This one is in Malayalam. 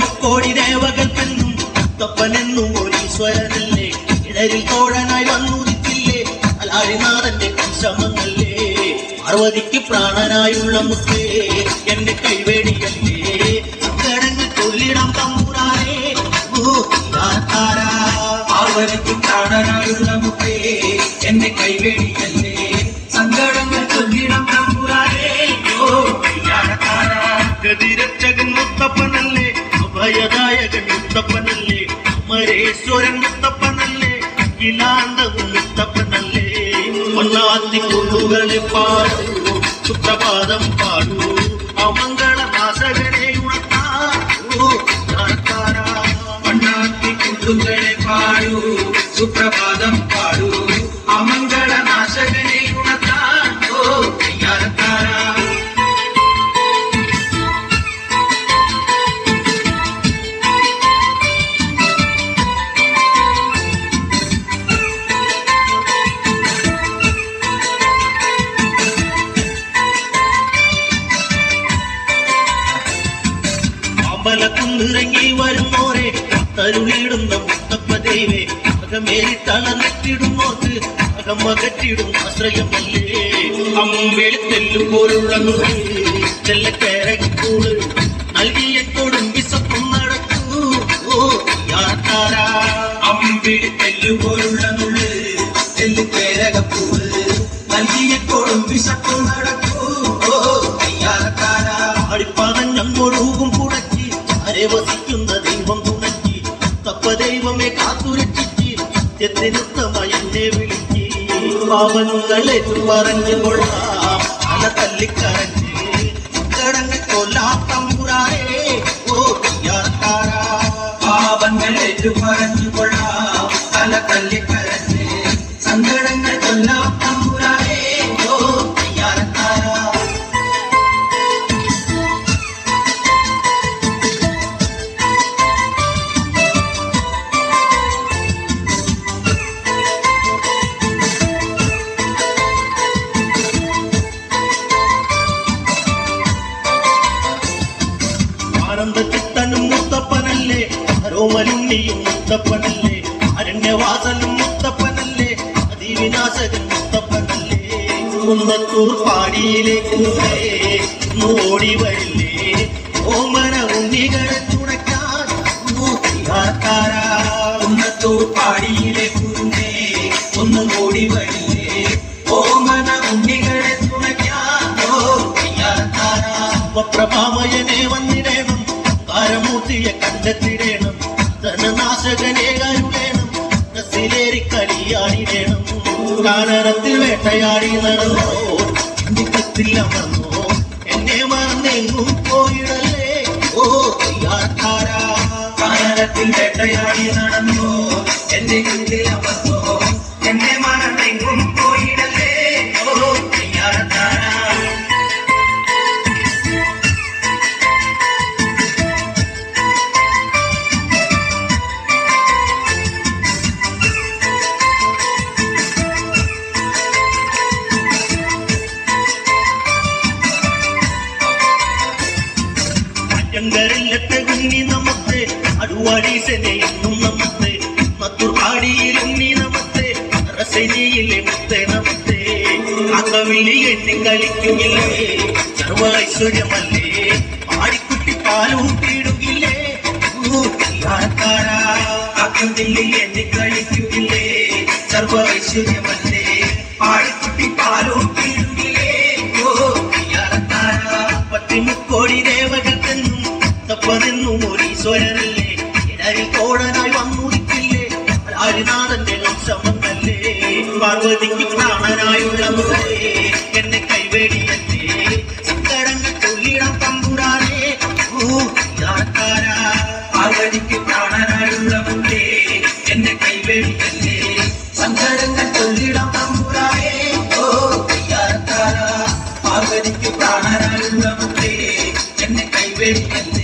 മുക്കോടി ദേവകൾക്കെന്നും മുത്തപ്പനെന്നും ഒരു ഈശ്വരനല്ലേ ഇടരിൽ തോഴനായി വന്നുദിച്ചില്ലേ അലാരിനാഥന്റെ ശ്രമങ്ങളേ പാർവതിക്ക് പ്രാണനായുള്ള മുത്തേ എന്റെ കൈവേടിയല്ലേ? സങ്കടങ്ങൾ കൊല്ലിടം തമ്പുരാനേ. പാർവതിക്ക് പ്രാണനായുള്ള മുത്തേ എന്നെ കൈവേടിയല്ലേ? സങ്കടങ്ങൾ ചൊല്ലിടം തമ്പുരാനേ. ഓ മുത്തപ്പനല്ലേ അഭയദായകൻ മുത്തപ്പനല്ലേ അമരേശ്വരൻ മുത്തപ്പനല്ലേ ഇലാന്തവും മുത്തപ്പനല്ലേ ഒന്നാത്തി കൊള്ളുകളെ പാടൂ സുപ്രഭാതം പാടൂ അമംഗള നാശകനെ ഉണർത്താ മണ്ണാത്തി കുണ്ടുകളെ പാടൂ സുപ്രഭാതം ദൈവേ അകമേറി തളർന്നിട്ടിടുന്നോർക്ക് അകമകറ്റിടും ആശ്രയമല്ലേ? അമ്പേളി തെല്ലുപോലുള്ള ചെല്ലക്കേരക്കൂട് നൽകിയ കൊടും വിസപ്പം നടക്കൂ. ഓ യാത്താരാ അമ്പിളി തെല്ലുപോലുള്ള ദൈവമെ കാത്തുരക്ഷിച്ച് സത്യത്തിനുത്തമായി എന്നെ വിളിക്ക് പാവങ്ങളെ പറഞ്ഞു കൊള്ളാം അല തല്ലിക്കരഞ്ഞ് കടങ്ങ കൊല്ലാം തമ്പുരാനേ ഓ യാത്താരാ പാപങ്ങൾ ഏറ്റു പറഞ്ഞു കൊള്ളാം തല തല്ലിക്കരഞ്ഞ് സങ്കടങ്ങൾ അരോമലുണ്ണിയും മുത്തപ്പനല്ലേ? അരണ്യവാസനും മുത്തപ്പനല്ലേ? അതിവിനാശകൻ മുത്തപ്പനല്ലേ? പാടിയിലേക്ക് ഓടി വരില്ലേ? ഓമന ഉണ്ണികളെ പാടിയിലെ കുരുന്നേ ഒന്ന് ഓടി വരില്ലേ? ഓമന ഉണ്ണികളെ തുണയ്ക്കാൻ ഓ കാനനത്തിൽ വേട്ടയാടി നടന്നോ? ചിന്തിക്കത്തിൽ അമർന്നോ എന്നെ മറന്നെങ്ങും പോയിടല്ലേ? ഓ കാനനത്തിൽ വേട്ടയാടി നടന്നു? അയ്യങ്കരില്ലത്തെ കുഞ്ഞി നമത്തെ അടുവാടീസനെ എന്നും നമത്തെ മത്തുർപാടിയിൽ ഉണ്ണി നമത്തെ റസനിയിലെ മുത്തെ നമത്തെ കാക്കവിളി എണ്ണി കളിക്കുമില്ലേ സർവ ഐശ്വര്യമല്ലേ പാലൂട്ടിയിടുകില്ലേ ഊട്ടിയാക്കാരാ അക്കന്തില്ലി എന്നെ ഐശ്വര്യമല്ലേ തപ്പതെന്നും ഒരു ഈശ്വരനല്ലേ? ഇടരിൽ കോടനായി വന്നുദിക്കില്ലേ ഹരിനാഥന്റെ വംശമെന്നല്ലേ? പാർവതിക്ക് പ്രാണനായുള്ള മുതലേ എന്നെ കൈവേടിയല്ലേ? സങ്കടങ്ങൾ ചൊല്ലിടം തമ്പുരാനേ ഓ യാത്താരാ പാർവതിക്ക് പ്രാണനായുള്ള മുന്നേ എന്നെ കൈവേടിയല്ലേ? സങ്കടങ്ങൾ ചൊല്ലിടം തമ്പുരാനേ ഓ കയ്യാറക്കാരാ പാർവതിക്ക് പ്രാണനായുള്ള മുന്നേ എന്നെ കൈവേടിയല്ലേ?